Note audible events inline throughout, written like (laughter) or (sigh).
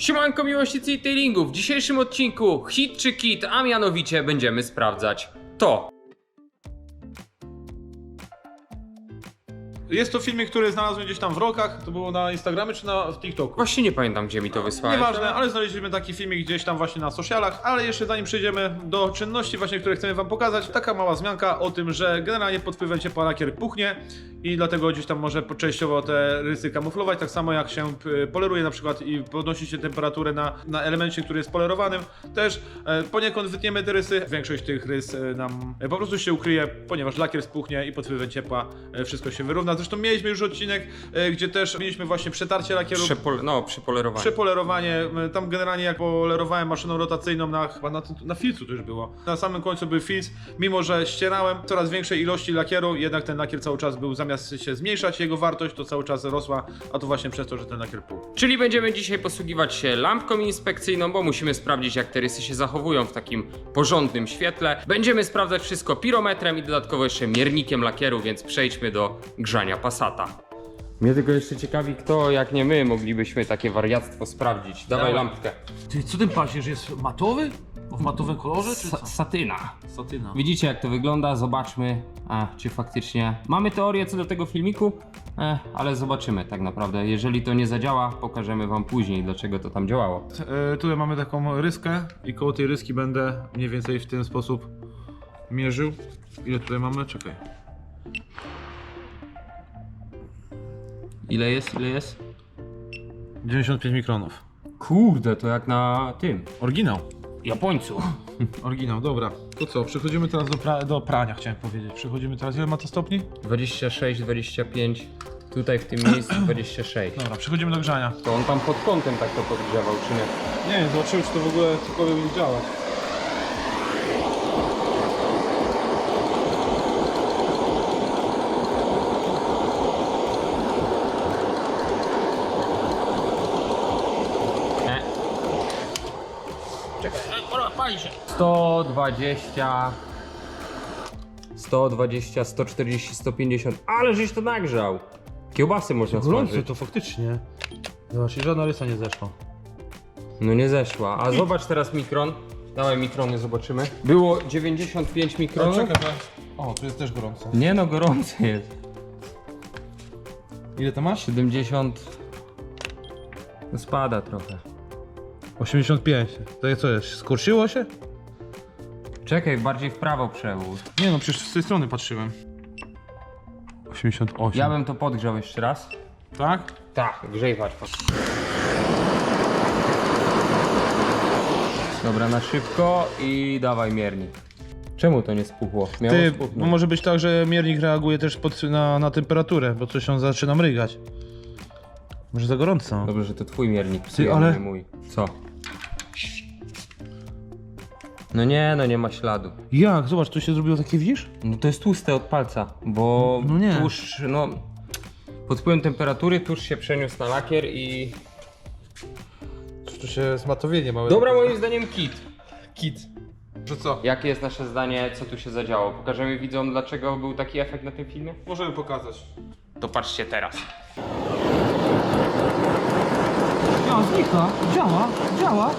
Siemanko miłośnicy e-tailingu, w dzisiejszym odcinku hit czy kit, a mianowicie będziemy sprawdzać to. Jest to filmik, który znalazłem gdzieś tam w rokach. To było na Instagramie czy na w TikToku? Właśnie nie pamiętam gdzie mi to wysłałeś. Nieważne, ale znaleźliśmy taki filmik gdzieś tam właśnie na socialach, ale jeszcze zanim przejdziemy do czynności właśnie, które chcemy wam pokazać, taka mała wzmianka o tym, że generalnie pod wpływem ciepła lakier puchnie i dlatego gdzieś tam może częściowo te rysy kamuflować, tak samo jak się y, poleruje na przykład i podnosi się temperaturę na, na elemencie, który jest polerowanym, też e, poniekąd wytniemy te rysy, większość tych rys e, nam e, po prostu się ukryje, ponieważ lakier spuchnie i pod wpływem ciepła wszystko się wyrówna. Zresztą mieliśmy już odcinek, gdzie też mieliśmy właśnie przetarcie lakieru Przepol- no. Przepolerowanie, m, tam generalnie jak polerowałem maszyną rotacyjną na chyba na, na filcu to już było. Na samym końcu był filc, mimo że ścierałem coraz większej ilości lakieru, jednak ten lakier cały czas był, zamiast się zmniejszać jego wartość, to cały czas rosła, a to właśnie przez to, że ten lakier pluł. Czyli będziemy dzisiaj posługiwać się lampką inspekcyjną, bo musimy sprawdzić jak te rysy się zachowują w takim porządnym świetle. Będziemy sprawdzać wszystko pirometrem i dodatkowo jeszcze miernikiem lakieru, więc przejdźmy do grzania Passata. Mnie tylko jeszcze ciekawi kto, jak nie my, moglibyśmy takie wariactwo sprawdzić. Dawaj Dawaj. lampkę. Ty, co ten paździerz jest matowy? W matowym kolorze, czy Sa- co? satyna. Satyna. Widzicie jak to wygląda, zobaczmy, a, czy faktycznie mamy teorię co do tego filmiku, e, ale zobaczymy tak naprawdę. Jeżeli to nie zadziała, pokażemy wam później, dlaczego to tam działało. E, tutaj mamy taką ryskę i koło tej ryski będę mniej więcej w ten sposób mierzył. Ile tutaj mamy? Czekaj. Ile jest, ile jest? 95 mikronów. Kurde, to jak na tym, Oryginał. Japońcu. (laughs) Oryginał, dobra. To co, przechodzimy teraz do, pra- do prania, chciałem powiedzieć. Przechodzimy teraz, ile ma to stopni? 26, 25, tutaj w tym miejscu (clears throat) 26. Dobra, przechodzimy do grzania. To on tam pod kątem tak to podgrzewał, czy nie? Nie wiem, zobaczymy, czy to w ogóle cokolwiek będzie działać. Czekaj, pali się. 120, 120, 140, 150, ale żeś to nagrzał. Kiełbasy można smażyć. to faktycznie. Zobacz, i żadna rysa nie zeszła. No nie zeszła. A zobacz teraz mikron. Dawaj mikrony, zobaczymy. Było 95 mikronów. O, tu jest też gorąco. Nie no, gorący jest. Ile to masz? 70. No spada trochę. 85. To jest co jest? Skurczyło się? Czekaj, bardziej w prawo przewód. Nie no, przecież z tej strony patrzyłem. 88. Ja bym to podgrzał jeszcze raz. Tak? Tak, grzejwać. Dobra, na szybko i dawaj miernik. Czemu to nie spuchło? Miało Ty, spuchnąć. bo może być tak, że miernik reaguje też pod, na, na temperaturę, bo coś on zaczyna mrygać. Może za gorąco? Dobrze, że to twój miernik psuje, ale- nie mój. Co? No nie, no nie ma śladu. Jak? Zobacz, tu się zrobiło takie, widzisz? No to jest tłuste od palca, bo No nie. tłuszcz, no... Pod wpływem temperatury tłuszcz się przeniósł na lakier i... Tu się zmatowienie małe. Dobra, moim zdaniem kit. Kit. Że co? Jakie jest nasze zdanie, co tu się zadziało? Pokażemy widzom, dlaczego był taki efekt na tym filmie? Możemy pokazać. To patrzcie teraz. Ja, znika. Działa, działa.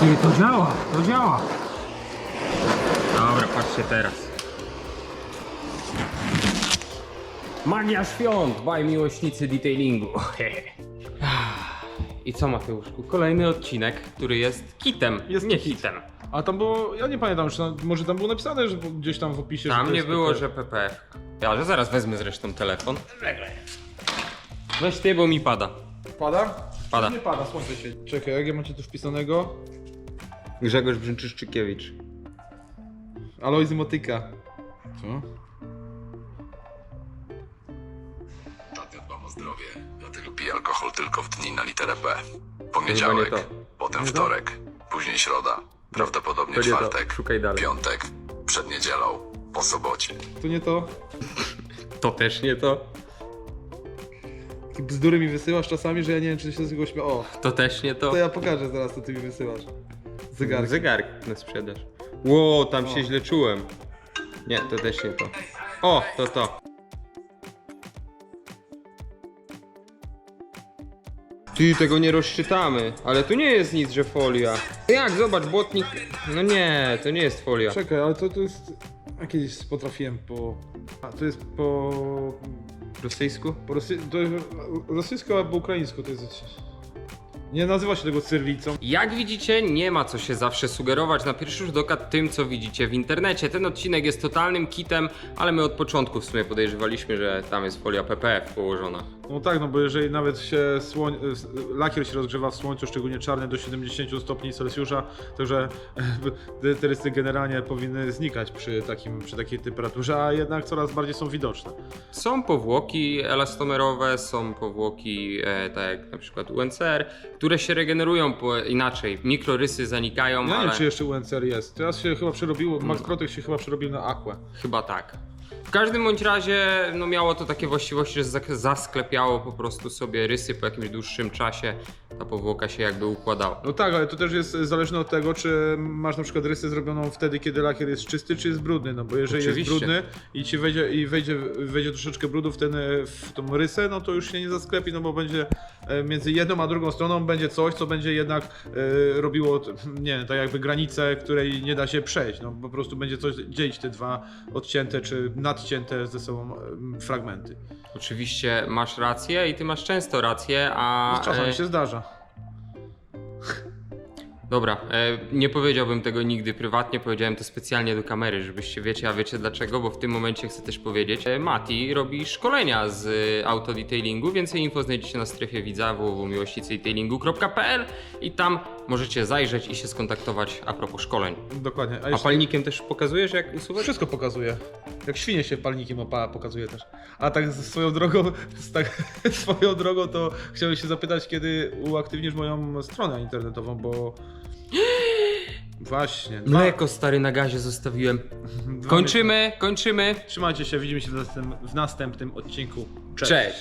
Ty, to działa, to działa. Dobra, patrzcie teraz. Magia świąt, baj miłośnicy detailingu. (laughs) I co Mateuszku? Kolejny odcinek, który jest kitem, Jest nie hitem. A tam było, ja nie pamiętam, czy tam, może tam było napisane, że gdzieś tam w opisie, że Tam to nie jest było, PPF. że PPF. Ja, że zaraz wezmę zresztą telefon. Weź ty, bo mi pada. Pada? Pada. Nie pada, słońce świeci. Czekaj, jak ja macie tu wpisanego? Grzegorz Brzęczyszczykiewicz. Alojzy Motyka. Co? Ostatnio dbam o zdrowie, dlatego piję alkohol tylko w dni na literę P. Chyba Poniedziałek, nie to. potem wtorek, później środa, prawdopodobnie To nie to. czwartek, Szukaj dalej. piątek, przed niedzielą, po sobocie. To nie to? To też nie to. Takie bzdury mi wysyłasz czasami, że ja nie wiem, czy się z tego śmia... O, To też nie to. to ja pokażę zaraz, co ty mi wysyłasz. Zegarek. Zegarek na sprzedaż. Ło, tam się źle czułem. Nie, to też nie to. O, to to. Ty, tego nie rozczytamy, ale tu nie jest nic, że folia. Jak, zobacz, błotnik... No nie, to nie jest folia. Czekaj, ale to, to jest... A kiedyś potrafiłem po... A, to jest po... Rosyjsku? po rosy... to rosyjsko albo ukraińsko to jest... Nie nazywa się tego cyrlicą. Jak widzicie, nie ma co się zawsze sugerować na pierwszy rzut oka tym, co widzicie w internecie. Ten odcinek jest totalnym kitem, ale my od początku w sumie podejrzewaliśmy, że tam jest folia PPF położona. No tak, no bo jeżeli nawet się słoń... lakier się rozgrzewa w słońcu, szczególnie czarny do 70 stopni Celsjusza, także te (laughs) te rysy generalnie powinny znikać przy, takim, przy takiej temperaturze, a jednak coraz bardziej są widoczne. Są powłoki elastomerowe, są powłoki e, tak jak na przykład UNCR, które się regenerują po, inaczej. Mikrorysy zanikają, Ja nie ale wiem, czy jeszcze UNCR jest. Teraz się chyba przerobiło, Max Protect się chyba przerobił na Aquę. chyba tak. W każdym bądź razie no, miało to takie właściwości, że zak- zasklepiało po prostu sobie rysy po jakimś dłuższym czasie. Ta powłoka się jakby układała. No tak, ale to też jest zależne od tego, czy masz na przykład rysę zrobioną wtedy, kiedy lakier jest czysty, czy jest brudny. No bo jeżeli Oczywiście. jest brudny i ci wejdzie, i wejdzie, wejdzie troszeczkę brudu w, ten, w tą rysę, no to już się nie zasklepi, no bo będzie e, między jedną a drugą stroną będzie coś, co będzie jednak e, robiło, t- nie wiem, tak jakby granicę, której nie da się przejść. No po prostu będzie coś dzielić te dwa odcięte czy nadcięte ze sobą e, fragmenty. Oczywiście masz rację i ty masz często rację, a. Czasami e, się zdarza. Dobra, e, nie powiedziałbym tego nigdy prywatnie, powiedziałem to specjalnie do kamery, żebyście wiecie, a wiecie dlaczego, bo w tym momencie chcę też powiedzieć, e, Mati robi szkolenia z e, autodetailingu, więcej info znajdziecie na strefie widza www.miłośnicydetailingu.pl i tam możecie zajrzeć i się skontaktować a propos szkoleń. Dokładnie. A jeszcze- palnikiem też pokazujesz jak usuwać? Wszystko pokazuje. Jak świnie się palnikiem opa pokazuje też. A tak z- swoją drogą, z tak, (laughs) swoją drogą to chciałem się zapytać, kiedy uaktywnisz moją stronę internetową, bo właśnie. dwa- Mleko stary na gazie zostawiłem. dwa Kończymy, kończymy. miesiące. Trzymajcie się, widzimy się w następnym, w następnym odcinku. Cześć. Cześć.